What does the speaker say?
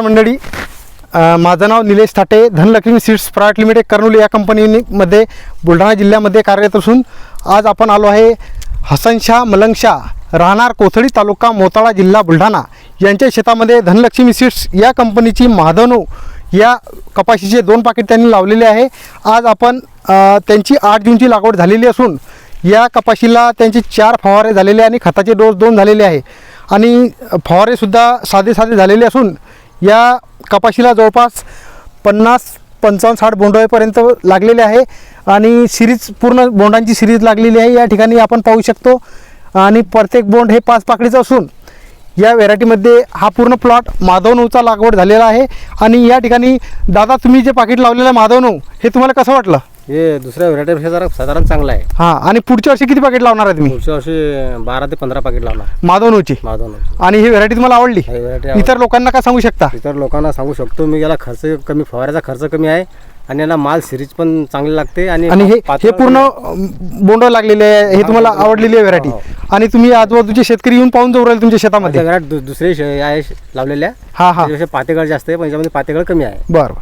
मंडळी माझं नाव Nilesh Thate Dhanlakshmi seeds private limited कर्नुली या कंपनीमध्ये बुलढाणा जिल्ह्यामध्ये कार्यरत असून आज आपण आलो आहे हसनशाह मलंगशाह राहणार कोथळी तालुका मोताळा जिल्हा बुलढाणा. यांच्या शेतामध्ये धनलक्ष्मी सीड्स या कंपनीची महाधनू या कपाशीचे दोन पाकिट त्यांनी लावलेले आहे. आज आपण त्यांची आठ जूनची लागवड झालेली असून या कपाशीला त्यांचे चार फवारे झालेले आणि खताचे डोस दोन झालेले आहे. आणि फवारेसुद्धा साधे साधे झालेले असून या कपाशीला जवळपास पन्नास पंचावन्न साठ बोंडोळेपर्यंत लागलेले आहे आणि सिरीज पूर्ण बोंडांची सिरीज लागलेली आहे. या ठिकाणी आपण पाहू शकतो आणि प्रत्येक बोंड हे पाच पाकळीचं असून या व्हेरायटीमध्ये हा पूर्ण प्लॉट माधवनऊचा लागवड झालेला आहे. आणि या ठिकाणी दादा तुम्ही जे पाकिट लावलेलं आहे माधवनऊ हे तुम्हाला कसं वाटलं? हे दुसऱ्या व्हरायटीपेक्षा जरा साधारण चांगला आहे. हां आणि पुढच्या वर्षी किती पाकिट लावणार आहे तुम्ही? पुढच्या वर्षी बारा ते पंधरा पाकिट लावणार. माधवनऊची माधवन आणि ही व्हेरायटी तुम्हाला आवडली? ही इतर लोकांना काय सांगू शकता? इतर लोकांना सांगू शकतो. मी याला खर्च कमी फवाऱ्याचा खर्च कमी आहे आणि याला माल सिरीज पण चांगली लागते आणि आणि हे पातळ हे पूर्ण बोंड लागलेले आहे. हे तुम्हाला आवडलेली आहे व्हेरायटी. आणि तुम्ही आजूबाजूचे शेतकरी येऊन पाहून जाऊ राहिले तुमच्या शेतामध्ये. माझ्या घरात दु- दुसरे शे- आहे लावलेल्या. हा हा. त्याच्यापेक्षा पातेगड जास्त आहे पण याच्यामध्ये पातेगड कमी आहे. बरं.